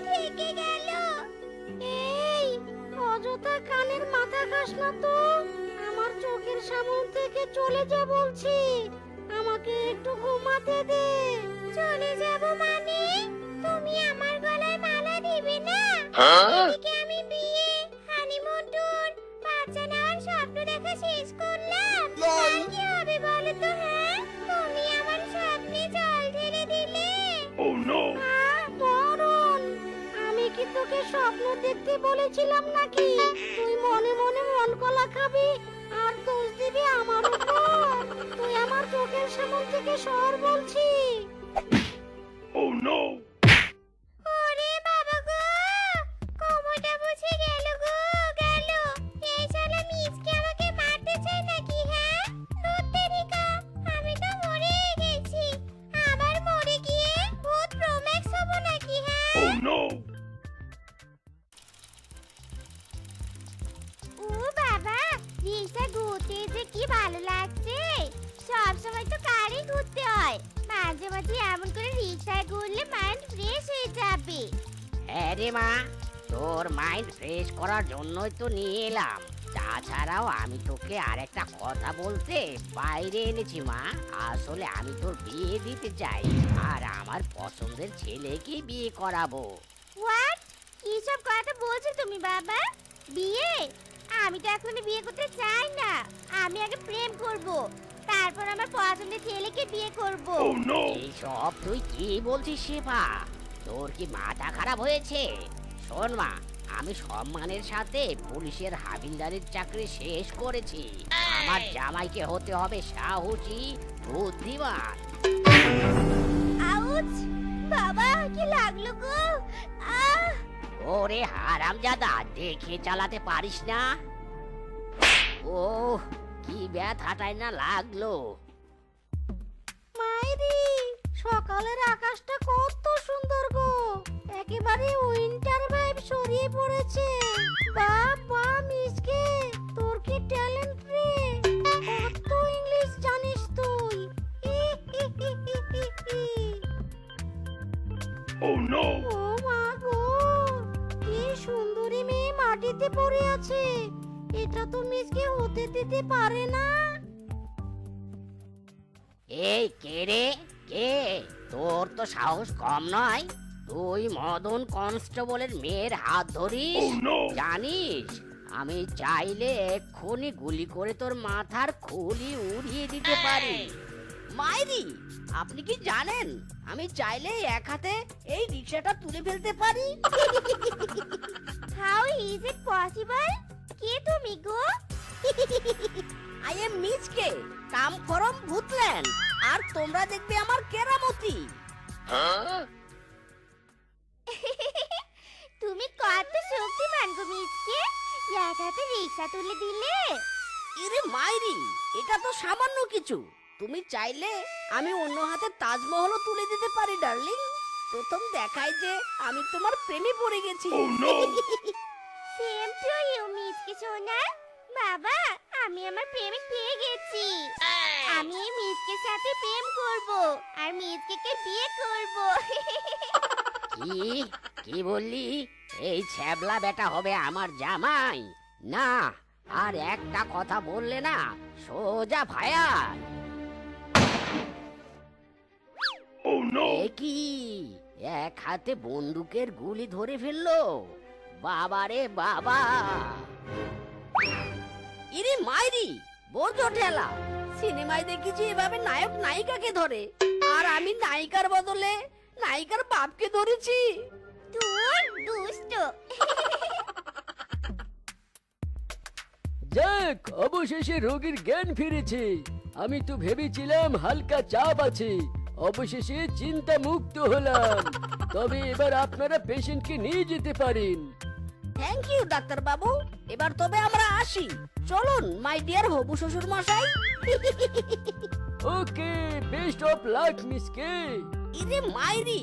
ঢেকে গেল। এই অযথা কানের মাথা খাস না তো। আমার চোখের সামনে থেকে চলে যা বলছি। আমাকে একটু ঘুমাতে দে। চলে যাব মানে? তুমি আমার গলায় মালা দিবে না? হ্যাঁ? এদিকে আমি বিয়ে হানিমুন শেষ করলাম। আর কি হ্যাঁ? তুমি আমার স্বপ্নে Oh no! তোকে স্বপ্ন দেখতে বলেছিলাম নাকি? তুই মনে মনে মন কলা খাবি, আর দোষ দিবি আমার উপর। তুই আমার চোখের সামনে থেকে সর বলছি। Oh no! মাইন্ড ফ্রেশ করার জন্যই তো নিয়ে এলাম। তাছাড়াও আমি তোকে আরেকটা কথা বলতে বাইরে এনেছি মা। আসলে আমি তোর বিয়ে দিতে চাই আর আমার পছন্দের ছেলেকে বিয়ে করাবো। হোয়াট কি সব কথা বলছো তুমি বাবা? বিয়ে? আমি তো এখনই বিয়ে করতে চাই না। আমি আগে প্রেম করব তারপর আমার পছন্দের ছেলেকে বিয়ে করব। Oh! এইসব তুই কি বলছিস শেফা? তোর কি মাথা খারাপ হয়েছে? শোন মা আমি সম্মানের সাথে পুলিশের হাবিলদারের চাকরি শেষ করেছি। আমার জামাইকে হতে হবে সাহসী বুদ্ধিমান। আউচ বাবা কি লাগল গো? আহ! ওরে হারামজাদা দেখে চালাতে পারিস না? ও কি ব্যথাটাই না লাগল। মাইরি! সকালের আকাশটা কত সুন্দর গো। একেবারে উইন্টার ভাইব ছড়িয়ে পড়েছে। বাবা মিসকে তোর কি ট্যালেন্ট রে? কত ইংলিশ জানিস তুই? Oh no! ও মা গো কি সুন্দরী মেয়ে মাটিতে পড়ে আছে। এটা তো মিসকে হতে দিতে পারে না। এই কে রে? কে? তোর তো সাহস কম নয়। তুই মদন কনস্টেবলের মেয়ের হাত ধরিস। Oh জানিস? আমি চাইলে এক্ষুনি গুলি করে তোর মাথার খুলি উড়িয়ে দিতে পারি। মাইরি আপনি কি জানেন? আমি চাইলে এক হাতে এই রিক্সাটা তুলে ফেলতে পারি। হাউ ইজ ইট পসিবল কে তুমি গো? আই এম মিচকে কাম ভূতল্যান্ড আর তোমরা দেখবে আমার কেরামতি। তুমি কত শক্তিমান গো মিসকে এক হাতে রিক্সা তুলে দিলে। ইরে মাইরি এটা তো সামান্য কিছু। তুমি চাইলে আমি অন্য হাতে তাজমহলও তুলে দিতে পারি ডার্লিং। প্রথম দেখায় যে আমি তোমার প্রেমে পড়ে গেছি। Oh no! Same to you মিসকে সোনা। বাবা আমি আমার প্রেমিক পেয়ে গেছি? আমি এই। মিসকের সাথে প্রেম করব আর মিসকে বিয়ে করব। কি? কি বললি? এই ছ্যাবলা বেটা হবে আমার জামাই। না আর একটা কথা বললে না সোজা ফায়ার। Oh কি? এক হাতে বন্দুকের গুলি ধরে ফেলল। বাবারে বাবা! ইরে মাইরি! বোঝো ঠেলা। সিনেমায় দেখেছি এভাবে নায়ক নায়িকাকে ধরে। আর আমি নায়িকার বদলে নায়িকার বাপকে ধরেছি। তোর দুষ্ট। যাক অবশেষে রোগীর জ্ঞান ফিরেছে। আমি তো ভেবেছিলাম হালকা চাপ আছে। অবশেষে চিন্তা মুক্ত হলাম। তবে এবার আপনারা পেশেন্টকে নিয়ে যেতে পারেন। থ্যাংক ইউ ডাক্তার বাবু এবার তবে আমরা আসি। চলুন মাই ডিয়ার হবু শ্বশুর মশাই ওকে বেস্ট অফ লাক মিসকে ইরে মাইরি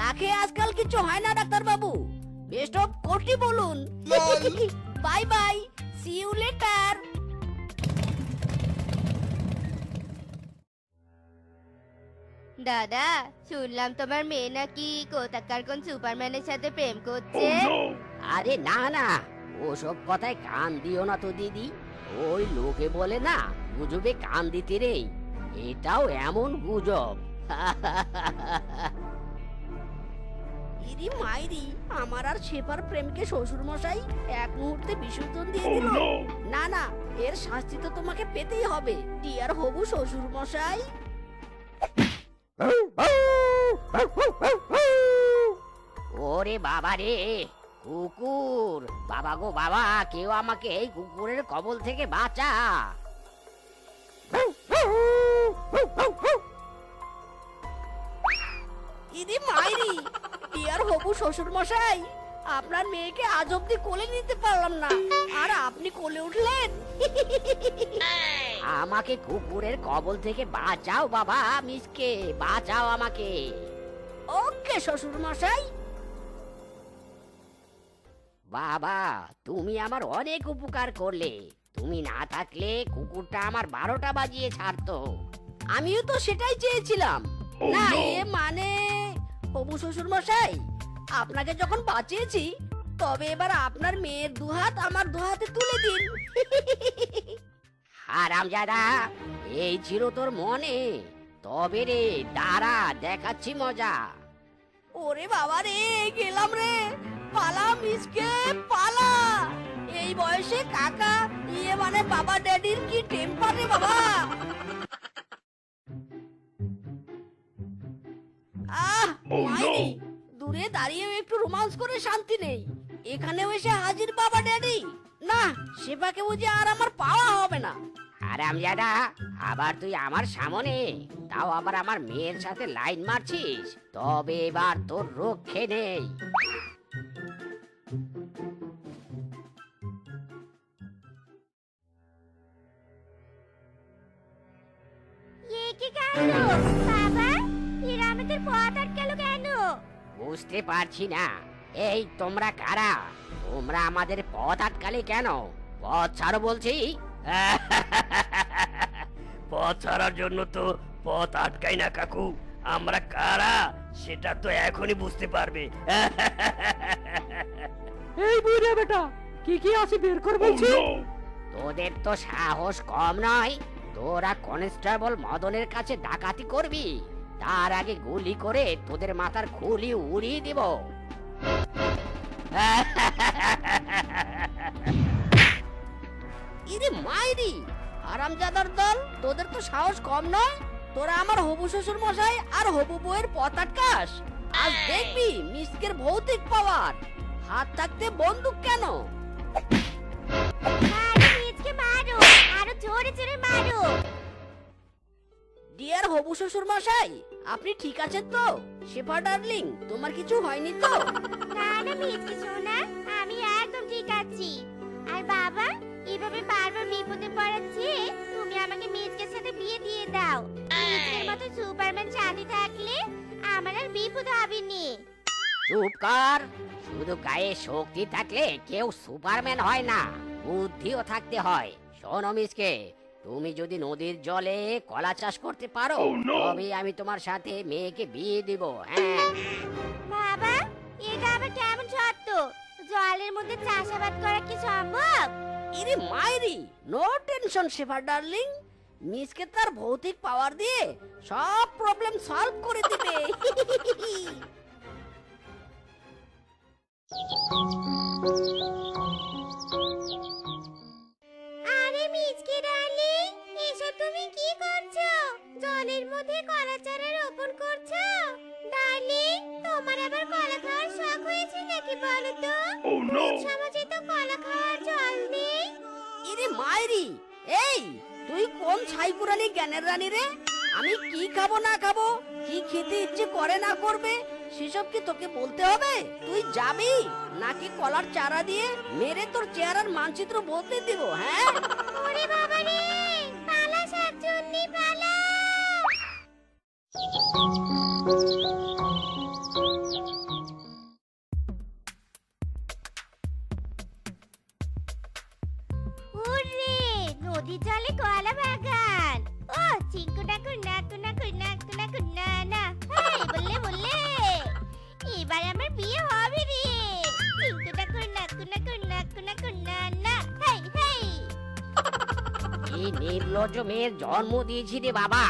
লাখে আজকাল কিছু হয় না ডাক্তার বাবু বেস্ট অফ কোটি বলুন। Bye bye see you later দাদা শুনলাম তোমার মেয়ে নাকি কোথাকার কোন সুপারম্যানের সাথে প্রেম করছে। Oh আরে না না। ওসব কথায় কান দিও না তো দিদি। ওই লোকে বলে না গুজবে কান দিতে রে এটাও এমন গুজব। ইরি মাইরি আমার আর শেফার প্রেমকে শ্বশুর মশাই এক মুহূর্তে বিসর্জন দিয়ে Oh দিল। না না এর শাস্তি তো তোমাকে পেতেই হবে টিয়ার হবু শ্বশুর মশাই ওরে বাবা রে কুকুর। বাবা গো বাবা কেউ আমাকে এই কুকুরের কবল থেকে বাঁচা। ইদি মাইরি টিয়ার হবু শ্বশুর মশাই আপনার মেয়েকে আজ অব্দি কোলে নিতে পারলাম না। আর আপনি কোলে উঠলেন? আমাকে কুকুরের কবল থেকে বাঁচাও বাবা মিসকে বাঁচাও আমাকে। ওকে শ্বশুর মশাই বাবা তুমি আমার অনেক উপকার করলে। তুমি না থাকলে কুকুরটা আমার বারোটা বাজিয়ে ছাড়তো। আমিও তো সেটাই চেয়েছিলাম। Oh না! এ মানে হবু শ্বশুর মশাই আপনাকে যখন বাঁচিয়েছি তবে এবার আপনার মেয়ের দুহাত আমার দুহাতে তুলে দিন। হারাম জাদা এই ছিল তোর মনে। তবে রে দাঁড়া দেখাচ্ছি মজা। ওরে বাবা রে গেলাম রে। পালা মিসকে পালা। এই বয়সে কাকা ইয়ে মানে বাবা ড্যাডির কি টেম্পার রে বাবা? আহ Oh মাইরি, দূরে দাঁড়িয়েও একটু রোমান্স করে শান্তি নেই। এখানেও এসে হাজির বাবা ড্যাডি। না সেবাকে বুঝে আর আমার পাওয়া হবে না। আরামজাদা আবার তুই আমার সামনে? তাও আবার আমার মেয়ের সাথে লাইন মারছিস? তবে এবার তোর রক্ষে নেই। বুঝতে পারছি না। এই তোমরা কারা? তোমরা আমাদের পথ আটকালে কেন? পথ ছাড়ো বলছি। পথ ছাড়ার জন্য তো পথ আটকাই না কাকু। আমরা কারা? সেটা তো এখনই বুঝতে পারবে। এই বুড়ে বেটা কি কি আছে বের কর Oh বলছি তোদের তো সাহস কম নয়। তোরা কনস্টেবল মদনের কাছে ডাকাতি করবি। তার আগে গুলি করে তোদের মাথার খুলি উড়িয়ে দিব। ইরে মাইরি আরামজাদার দল, তোদের তো সাহস কম নয়? তোরা আমার হবু শ্বশুর মশাই আর হবু বউয়ের পথ আটকাস। আজ দেখবি মিসকের ভৌতিক পাওয়ার হাত থাকতে বন্দুক কেন? মারো মিজকে মারো, আরও জোরে জোরে মারো। ডিয়ার হবু শ্বশুর মশাই আপনি ঠিক আছেন তো? শেফা ডার্লিং তোমার কিছু হয়নি তো? না না মিজকে সোনা আমি একদম ঠিক আছি। আর বাবা এভাবে বারবার বিপদে পড়াচ্ছে তুমি আমাকে মিজকের সাথে বিয়ে দিয়ে দাও। মিজকের মতো সুপারম্যান সাথে থাকলে আমার আর বিপদ হবে নি। চুপ কর। শুধু গায়ে শক্তি থাকলে কেউ সুপারম্যান হয় না বুদ্ধিও থাকতে হয়। শোনো মিসকে তুমি যদি নদীর জলে কলা চাষ করতে পারো Oh, তবে আমি তোমার সাথে মেয়েকে বিয়ে দিব হ্যাঁ? বাবা এটা আবার কেমন শর্ত? জলের মধ্যে চাষাবাদ করা কি সম্ভব? ইরে মাইরি নো টেনশন শেফা ডার্লিং। মিসকে তার ভৌতিক পাওয়ার দিয়ে সব প্রবলেম সলভ করে দিবে। আরে মিজকে ডার্লিং এসব তুমি কি করছ? জলের মধ্যে কলা চারা রোপণ করছ? ডার্লিং তোমার আবার কলা খাওয়ার শখ হয়েছে নাকি বলো তো? Oh no! সমাজে তো কলা খাওয়ার জল নেই। ইরে মাইরি এই তুই কোন ছাই পুরানি জ্ঞানের রানী রে? আমি কি খাব না খাব? কি খেতে ইচ্ছে করে না করবে? সেসব কি তোকে বলতে হবে? তুই যাবি? নাকি কলার চারা দিয়ে মেরে তোর চেহারার মানচিত্র বদলে দিব হ্যাঁ? ওরে বাবা কলা বাগান। ও চিঙ্কু ডাকু, নাকু নাকু নাকু না বললে বললে। এবার আমার বিয়ে হবে রে। চিঙ্কু ডাকু নাকু নাকু নাকু, না না। কি নির্লজ্জ মেয়ের জন্ম দিয়েছি রে বাবা।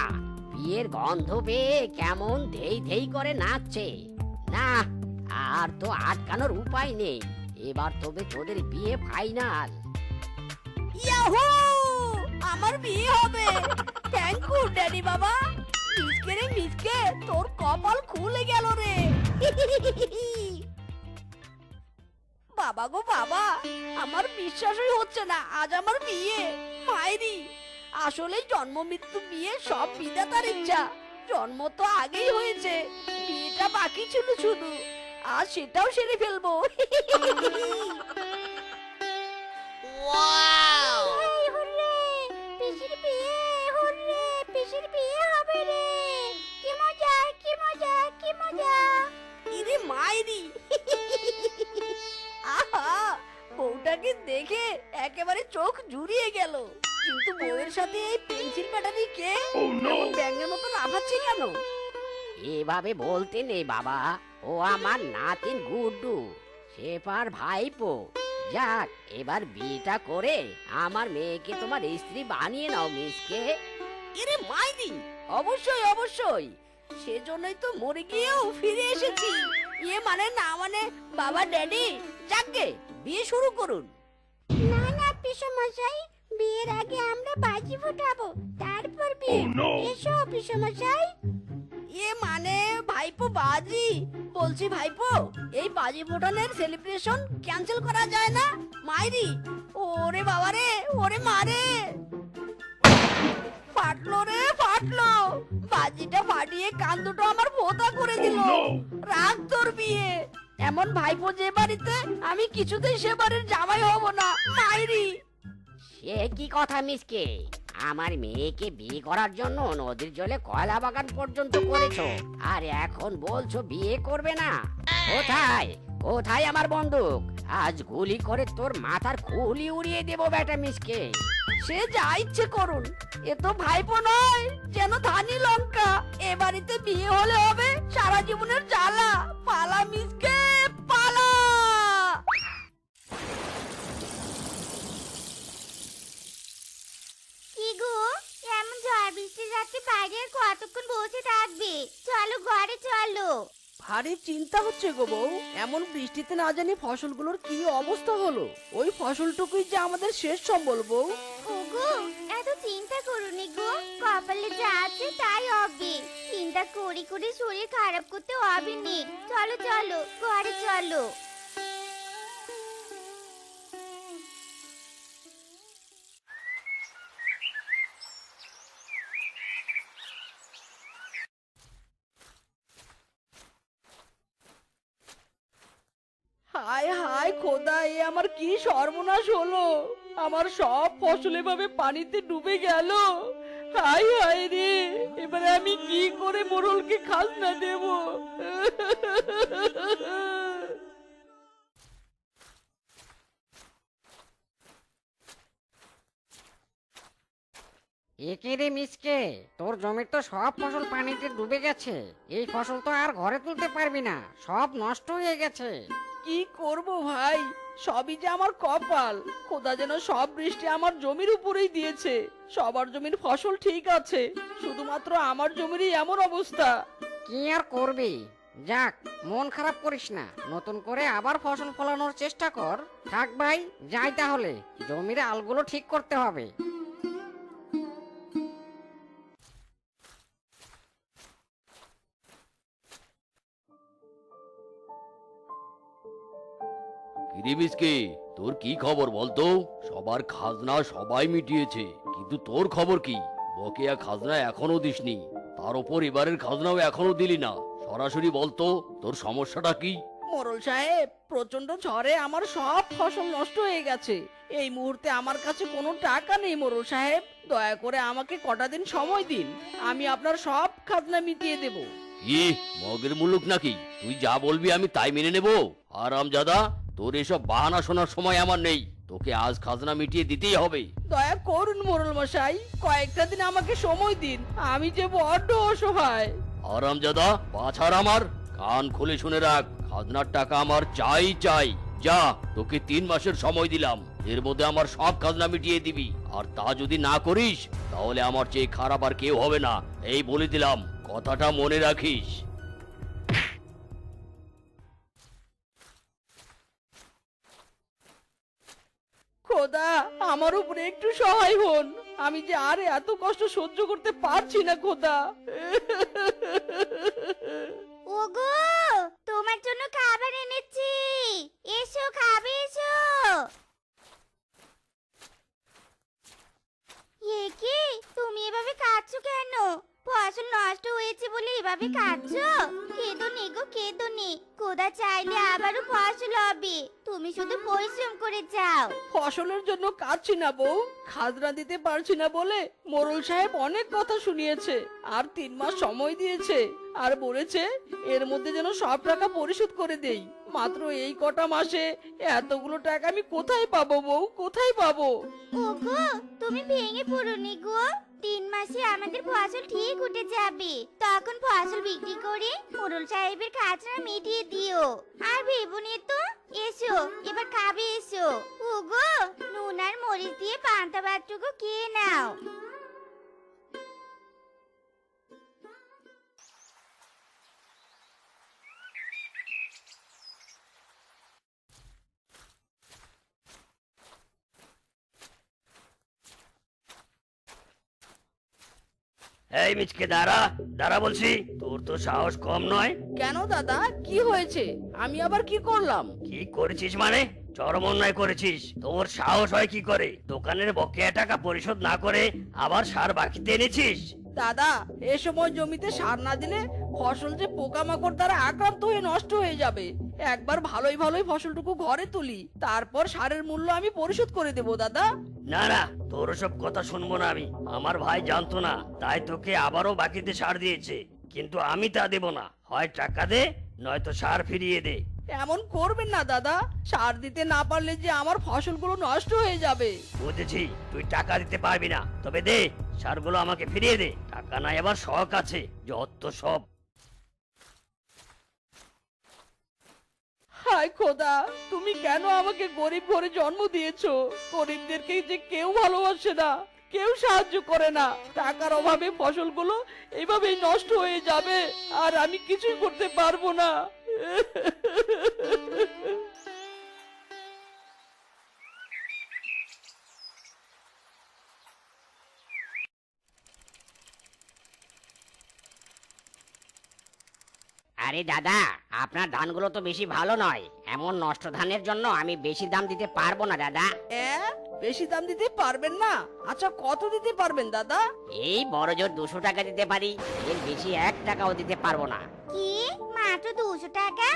বিয়ের গন্ধ পেয়ে কেমন ধেই ধেই করে নাচছে। না, আর তো আটকানোর উপায় নেই। এবার তবে তোদের বিয়ে ফাইনাল। ইয়াহু! আমার বিয়ে হবে। থ্যাংক ইউ ড্যাডি বাবা। মিসকে রে মিসকে, তোর কপাল খুলে গেল রে। বাবা গো বাবা আমার বিশ্বাসই হচ্ছে না আজ আমার বিয়ে। মাইরি আসলে জন্ম মৃত্যু বিয়ে সব বিধাতার ইচ্ছা। জন্ম তো আগেই হয়েছে বিয়েটা বাকি ছিল শুধু আজ সেটাও সেরে ফেলব। এই বউটাকে দেখে একেবারে চোখ জুড়িয়ে গেল? কিন্তু বউয়ের সাথে এই পেন্সিল কাটারি কে? Oh! ব্যাঙের মতো লাফাচ্ছে কেন? এভাবে বলতে নেই বাবা। ও আমার নাতিন গুড্ডু সেপার ভাইপো। যাক এবার বিয়েটা করে আমার মেয়েকে তোমার স্ত্রী বানিয়ে নাও মিসকে ইরে মাইরি! অবশ্যই অবশ্যই। সেজন্যই তো মরে গিয়েও ফিরে এসেছি। ইয়ে মানে না মানে বাবা ড্যাডি যাকে বিয়ে শুরু করুন। না না পিসমশাই বিয়ের আগে আমরা বাজি ফোটাবো তারপর বিয়ে। Oh! এসো পিসমশাই। এ মানে ভাইপো বাজি। বলছি ভাইপো এই বাজি ফোটানোর সেলিব্রেশন ক্যান্সেল করা যায় না? মাইরি ওরে বাবা রে ওরে মারে। ফাটলো রে ফাটলো। বাজিটা ফাটিয়ে কান দুটো আমার ভোতা করে দিল। Oh রাগ তোর বিয়ে। এমন ভাইপো যে বাড়িতে আমি কিছুতেই সে বাড়ির জামাই হব না মাইরি। সে কি কথা মিসকে? আমার মেয়েকে বিয়ে করার জন্য নদীর জলে কয়লা বাগান পর্যন্ত করেছ আর এখন বলছো বিয়ে করবে না। কোথায়? কোথায় আমার বন্দুক? আজ গুলি করে তোর মাথার খুলি উড়িয়ে দেবো বেটা মিসকে। সে যা ইচ্ছে করুন। এ তো ভাইপো নয়, যেন ধানি লঙ্কা। এ বাড়িতে বিয়ে হলে হবে সারা জীবনের জ্বালা। পালা মিসকে বৃষ্টি যাচ্ছে বাইরে কতক্ষণ বসে থাকবে? চলো, ঘরে চলো। ভারী চিন্তা হচ্ছে গো বউ। এমন বৃষ্টিতে না জানি ফসলগুলোর কি অবস্থা হলো। ওই ফসলটুকুই যে আমাদের শেষ সম্বল বউ। এত চিন্তা করুনি গো। কপালে যা আছে তাই হবে। চিন্তা করে করে শরীর খারাপ করতে হবে নি। চলো চলো, ঘরে চলো। হায় খোদা এ আমার কি সর্বনাশ হলো? আমার সব ফসল এভাবে পানিতে ডুবে গেল। হায় হায় রে, এবারে আমি কি করে মোড়লকে খাজনা দেব? একে রে মিসকে? তোর জমির তো সব ফসল পানিতে ডুবে গেছে। এই ফসল তো আর ঘরে তুলতে পারবি না। সব নষ্ট হয়ে গেছে। কি করব ভাই? সবই যে আমার কপাল। খোদা যেন সব বৃষ্টি আমার জমির উপরেই দিয়েছে। সবার জমির ফসল ঠিক আছে। শুধুমাত্র আমার জমিরই এমন অবস্থা। কি আর করবি? যাক, মন খারাপ করিস না। নতুন করে আবার ফসল ফলানোর চেষ্টা কর। থাক ভাই, যাই তাহলে। জমির আলগুলো ঠিক করতে হবে। কিরিবিসকে তোর কি খবর বলতো? সবার খাজনা সবাই মিটিয়েছে কিন্তু তোর খবর কি? বকেয়া খাজনা এখনও দিসনি। তার উপর এবারের খাজনাও এখনও দিলি না। সরাসরি বলতো তোর সমস্যাটা কি? মোরল সাহেব প্রচণ্ড ঝড়ে আমার সব ফসল নষ্ট হয়ে গেছে। এই মুহূর্তে আমার কাছে কোনো টাকা নেই মোরল সাহেব। দয়া করে আমাকে কটা দিন সময় দিন। আমি আপনার সব খাজনা মিটিয়ে দেব। কি মগের মুলুক নাকি? তুই যা বলবি আমি তাই মেনে নেব। আরাম জাদা তোর এসব বাহানা শোনার সময় আমার নেই। তোকে আজ খাজনা মিটিয়ে দিতেই হবে। দয়া করুন মোরল মশাই কয়েকটা দিন আমাকে সময় দিন। আমি যে বড্ড অসহায়। আরাম জাদা পাছার আমার। কান খুলে শুনে রাখ খাজনার টাকা আমার চাই চাই। যা তোকে তিন মাসের সময় দিলাম। এর মধ্যে আমার সব খাজনা মিটিয়ে দিবি। আর তা যদি না করিস তাহলে আমার চেয়ে খারাপ আর কেউ হবে না। এই বলে দিলাম কথাটা মনে রাখিস। খোদা, আমার উপরে একটু সহায় হন। আমি যে আর এত কষ্ট সহ্য করতে পারছি না, খোদা। ওগো, তোমার জন্য খাবার এনেছি। এসো, খাবে, এসো। এ কি? তুমি এভাবে কাঁদছো কেন? ফসল নষ্ট হয়েছে বলে এভাবে কাঁদছো? কেঁদো নি গো কেঁদো নি কোদা চাইলে আবারও ফসল হবে। তুমি শুধু পরিশ্রম করে যাও। ফসলের জন্য কাঁদছি না বউ। খাজনা দিতে পারছি না বলে মোরল সাহেব অনেক কথা শুনিয়েছে আর তিন মাস সময় দিয়েছে আর বলেছে এর মধ্যে যেন সব টাকা পরিশোধ করে দেই। মাত্র এই কটা মাসে এতগুলো টাকা আমি কোথায় পাবো বউ? কোথায় পাবো? ওগো তুমি ভেঙে পড়োনি গো। তিন মাসে আমাদের ফসল ঠিক উঠে যাবে। তখন ফসল বিক্রি করে মোরল সাহেবের খাজনা মিটিয়ে দিও। আর ভেবুনি তো, এসো, এবার খাবে এসো। ওগো নুন আর মরিচ দিয়ে পান্তা ভাতটুকু খেয়ে নাও। এই মিচকে দাঁড়া দাঁড়া বলছি তোর তো সাহস কম নয়। কেন দাদা? কি হয়েছে? আমি আবার কি করলাম? কি করেছিস মানে? চরম অন্যায় করেছিস। তোর সাহস হয় কি করে? দোকানের বকেয়া টাকা পরিশোধ না করে আবার সার বাকিতে এনেছিস? দাদা এ সময় জমিতে সার না দিলে ফসল যে পোকামাকড় দ্বারা আক্রান্ত হয়ে নষ্ট হয়ে যাবে। একবার ভালোই ভালোই ফসলটুকু ঘরে তুলি তারপর সারের মূল্য আমি পরিশোধ করে দেবো দাদা। না না তোর সব কথা শুনব না আমি। আমার ভাই জানতো না তাই তোকে আবারও বাকিতে সার দিয়েছে। কিন্তু আমি তা দেব না। হয় টাকা দে নয়তো সার ফিরিয়ে দে। এমন করবেন না দাদা। সার দিতে না পারলে যে আমার ফসলগুলো নষ্ট হয়ে যাবে। বুঝেছি তুই টাকা দিতে পারবি না। তবে দে সারগুলো আমাকে ফিরিয়ে দে। টাকা নাই আবার শখ আছে যত সব। হায় খোদা, তুমি কেন আমাকে গরিব ঘরে জন্ম দিয়েছ? গরিবদেরকে যে কেউ ভালোবাসে না, কেউ সাহায্য করে না। টাকার অভাবে ফসলগুলো এভাবেই নষ্ট হয়ে যাবে, আর আমি কিছুই করতে পারব না। আরে দাদা আপনার ধানগুলো তো বেশি ভালো নয়। এমন নষ্ট ধানের জন্য আমি বেশি দাম দিতে পারব না দাদা। এ বেশি দাম দিতে পারবেন না? আচ্ছা কত দিতে পারবেন দাদা? এই বড় জোর দুশো টাকা দিতে পারি এর বেশি এক টাকাও দিতে পারব না। কি? মাত্র দুশো টাকা?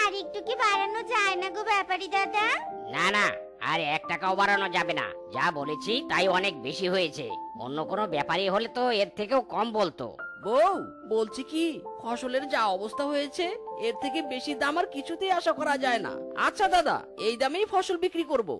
আর একটু কি বাড়ানো যায় না গো ব্যাপারী দাদা? না না আর এক টাকাও বাড়ানো যাবে না। যা বলেছি তাই অনেক বেশি হয়েছে। অন্য কোনো ব্যাপারী হলে তো এর থেকেও কম বলতো। বউ বলছি কি ফসলের যা অবস্থা হয়েছে এর থেকে বেশি দাম আর কিছুতেই আশা করা যায় না। আচ্ছা দাদা এই দামেই ফসল বিক্রি করব।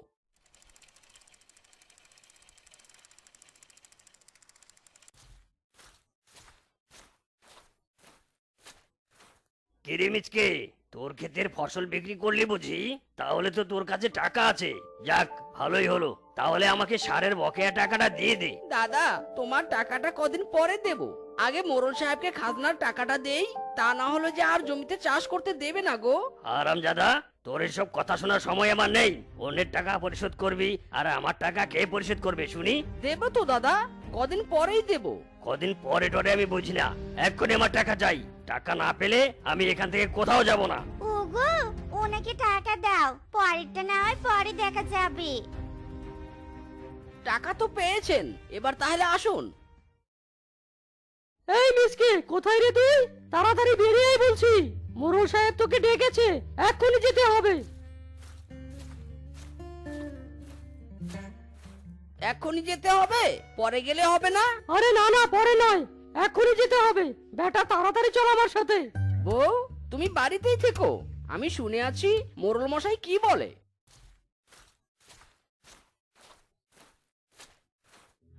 কিরিমিচকে তোর ক্ষেতের ফসল বিক্রি করলি বুঝি? তাহলে তো তোর কাছে টাকা আছে। যাক ভালোই হলো। তাহলে আমাকে সারের বকেয়া টাকাটা দিয়ে দে। দাদা তোমার টাকাটা কদিন পরে দেব। আগে মোরল সাহেবকে খাজনার টাকাটা দেই তা না হলে যে আর জমিতে চাষ করতে দেবে না গো। আরাম দাদা তোর এসব কথা শোনার সময় আমার নেই। অন্যের টাকা পরিশোধ করবি আর আমার টাকা কে পরিশোধ করবে শুনি? দেব তো দাদা। কদিন পরেই দেব। কদিন পরে টরে আমি বুঝি না। এক্ষুনি আমার টাকা চাই। টাকা না পেলে আমি এখান থেকে কোথাও যাব না। ওগো ওনাকে টাকা দাও। পরেরটা না হয় পরে দেখা যাবে। টাকা তো পেয়েছেন। এবার তাহলে আসুন। এই মিসকে কোথায় রে তুই? তাড়াতাড়ি বেরিয়ে আয় বলছি। মোরল সাহেব তোকে ডেকেছে এক্ষুনি যেতে হবে। এক্ষুনি যেতে হবে? পরে গেলে হবে না? আরে না না পরে নয়। এক্ষুনি যেতে হবে। বেটা তাড়াতাড়ি চল আমার সাথে। বউ তুমি বাড়িতেই থেকো। আমি শুনে আছি মোরল মশাই কি বলে?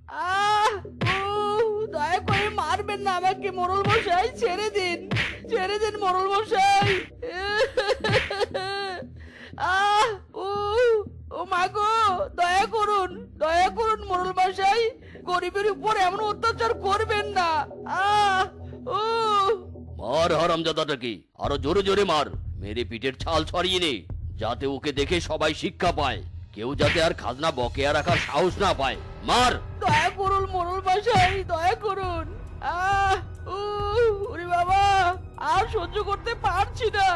আহ! না আমাকে মোরল মশাই ছেড়ে দিন ছেড়ে দিন মোরল মশাই। আহ ও মা গো দয়া করুন দয়া করুন মোরল মশাই। গরিবের উপর এমন অত্যাচার করবেন না। আহ ও। মার হারামজাদাটাকে আরও জোরে জোরে মার। মেরে পিঠের ছাল ছড়িয়ে নে যাতে ওকে দেখে সবাই শিক্ষা পায়। কেউ যাতে আর খাজনা বকেয়া রাখার সাহস না পায়। মার! দয়া করুন মোরল মশাই দয়া করুন। আহ ওরে বাবা আর সহ্য করতে পারছি না।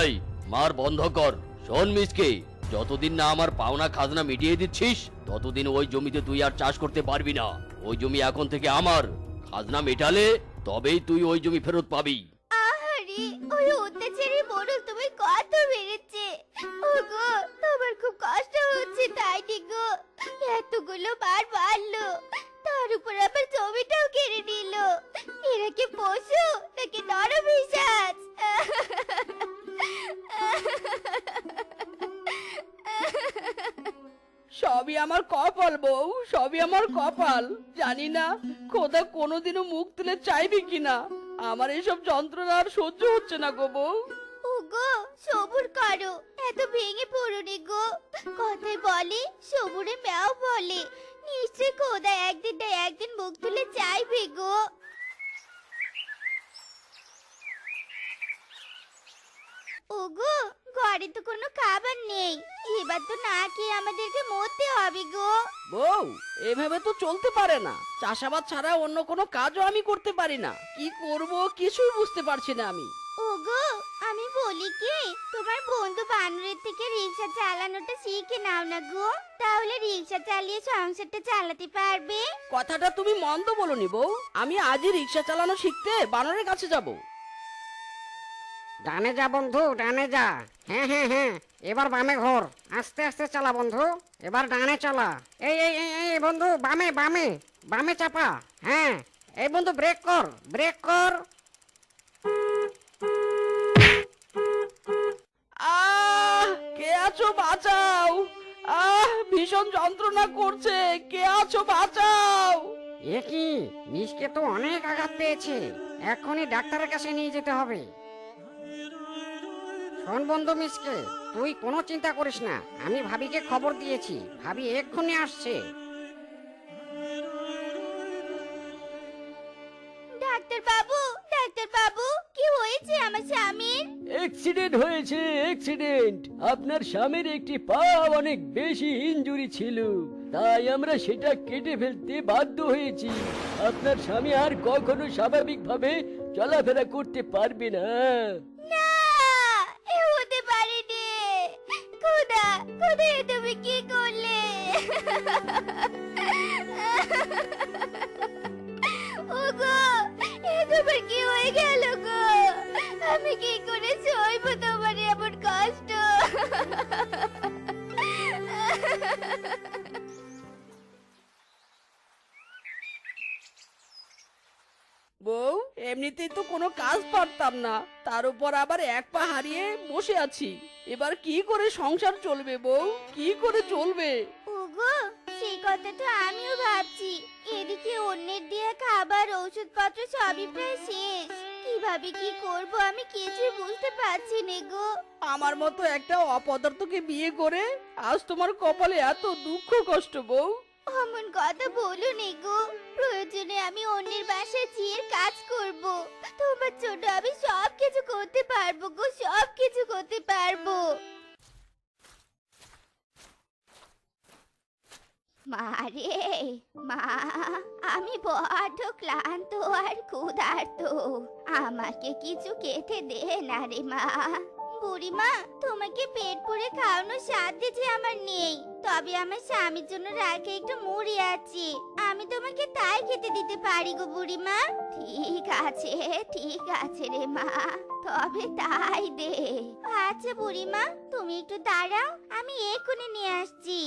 এই মার বন্ধ কর। শোন মিসকে যতদিন না আমার পাওনা খাজনা মিটিয়ে দিচ্ছিস ততদিন ওই জমিতে তুই আর চাষ করতে পারবি না। ওই জমি এখন থেকে আমার। খাজনা মেটালে তবেই তুই ওই জমি ফেরত পাবি। আহারে ওই অত্যাচারী মোড়ল তুমি সবই আমার কপাল। জানি না খোদা কোনোদিনও মুখ তুলে চাইবে কিনা। আমার এসব যন্ত্রণা আর সহ্য হচ্ছে না গো বউ। বউ এভাবে তো চলতে পারে না। চাষাবাদ ছাড়া অন্য কোনো কাজও আমি করতে পারি না। কি করব কিছুই বুঝতে পারছি না আমি। ওগো আমি বলি কি তোমার বন্ধু বানরের থেকে রিক্সা চালানোটা শিখে নাও না গো। তাহলে রিক্সা চালিয়ে সংসারটা চালাতে পারবে? কথাটা তুমি মন্দ বলনি বউ। আমি আজই রিক্সা চালানো শিখতে বানরের কাছে যাব। ডানে যা বন্ধু ডানে যা। হ্যাঁ হ্যাঁ হ্যাঁ। এবার বামে ঘোর। আস্তে আস্তে চালা বন্ধু। এবার ডানে চালা। এই এই এই এই বন্ধু বামে বামে। বামে চাপা। হ্যাঁ। এই বন্ধু ব্রেক কর ব্রেক কর। আহ কে আছো বাঁচাও? আহ ভীষণ যন্ত্রণা করছে। কে আছো বাঁচাও? এ কি? মিসকে তো অনেক আঘাত পেয়েছে। এখনই ডাক্তারের কাছে নিয়ে যেতে হবে। শোন বন্ধু মিসকে তুই কোনো চিন্তা করিস না। আমি ভাবিকে খবর দিয়েছি। ভাবি এক্ষুনি আসছে। ডাক্তার বাবু ডাক্তার বাবু কি হয়েছে আমার স্বামীর? অ্যাক্সিডেন্ট হয়েছে অ্যাক্সিডেন্ট আপনার স্বামীর একটি পা অনেক বেশি ইনজুরি ছিল। তাই আমরা সেটা কেটে ফেলতে বাধ্য হয়েছি। আপনার স্বামী আর কখনো স্বাভাবিকভাবে চলাফেরা করতে পারবে না। খোদা তুমি কি করলে? ওগো, এ তোমার কি হয়ে গেল গো? আমি কি করে সইব তোমার এমন কষ্ট? এমনিতেই তো কোনো কাজ পারতাম না। তার উপর আবার এক পা হারিয়ে বসে আছি। এবার কি করে সংসার চলবে বউ? কি করে চলবে? ওগো সেই কথা তো আমিও ভাবছি। এদিকে অন্যের দিয়ে খাবার ওষুধপত্র সবই প্রায় শেষ। কীভাবে কি করব আমি কিছুই বুঝতে পারছি না গো। আমার মতো একটা অপদার্থকে বিয়ে করে আজ তোমার কপালে এত দুঃখ কষ্ট বউ? অমন কথা বলো নে গো। প্রয়োজনে আমি অন্যের বাসায় জিয়ের কাজ করব। তোমার জন্য আমি সব কিছু করতে পারব গো সব কিছু করতে পারব। মা রে, মা, আমি বড্ড ক্লান্ত আর ক্ষুধার্ত। আমাকে কিছু খেতে দে না রে মা। বুড়িমা, তোমাকে পেট পুড়ে খাওয়ানোর সাধ্যে যে আমার নেই। তবে আমার স্বামীর জন্য রাখে একটু মুড়ি আছে। আমি তোমাকে তাই খেতে দিতে পারি গো বুড়িমা। ঠিক আছে ঠিক আছে রে মা, তবে তাই দে। আচ্ছা বুড়িমা, তুমি একটু দাঁড়াও, আমি এক্ষুনি নিয়ে আসছি।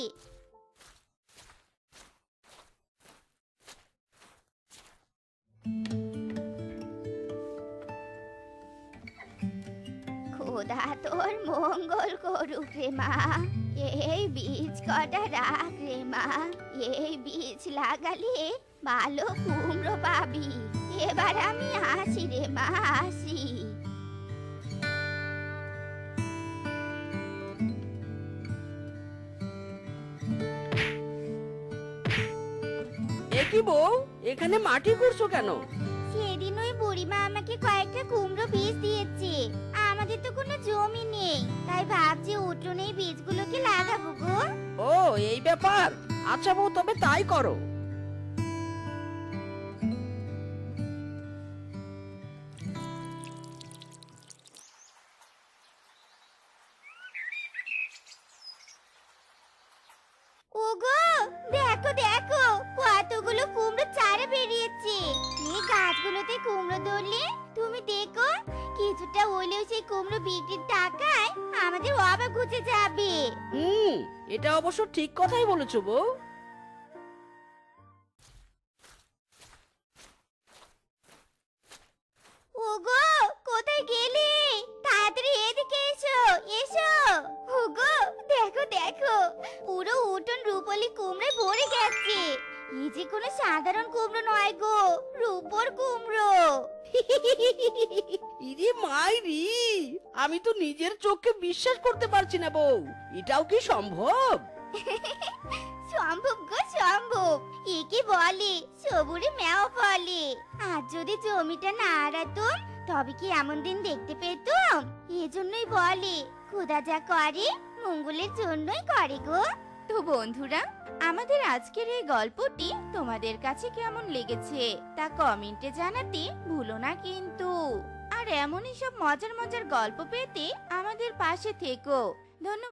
খোদা মঙ্গল করুক রে মা। এই বীজ কটা রাখ রে মা। এই বীজ লাগালে ভালো কুমড়ো পাবি। এবার আমি আসি রে মা আসি। কি বউ এখানে মাটি করছ কেন? সেদিন ওই বুড়িমা আমাকে কয়েকটা কুমড়ো বীজ দিয়েছে। আমাদের তো কোনো জমি নেই। তাই ভাবছি উঠোনে এই বীজগুলোকে লাগাবো গো। ও, এই ব্যাপার? আচ্ছা বউ, তবে তাই করো। বলেছ বউ কোথায় গেলে? তাড়াতাড়ি এদিকে এসো এসো। দেখো দেখো, পুরো কুমড়ে এই যে কোনো সাধারণ চোখকে বিশ্বাস করতে পারছি না বউ। এটাও কি সম্ভব? সম্ভব গো সম্ভব। একে বলে? সবুরে ম্যাও বলে। আর যদি জমিটা না হারাতুম তবে কি এমন দিন দেখতে পেতুম? এজন্যই বলে খোদা যা করে মঙ্গলের জন্যই করে গো। তো বন্ধুরা আমাদের আজকের এই গল্পটি তোমাদের কাছে কেমন লেগেছে তা কমেন্টে জানাতে ভুলো না কিন্তু। এমনই সব মজার মজার গল্প পেতে আমাদের পাশে থেকো। ধন্যবাদ।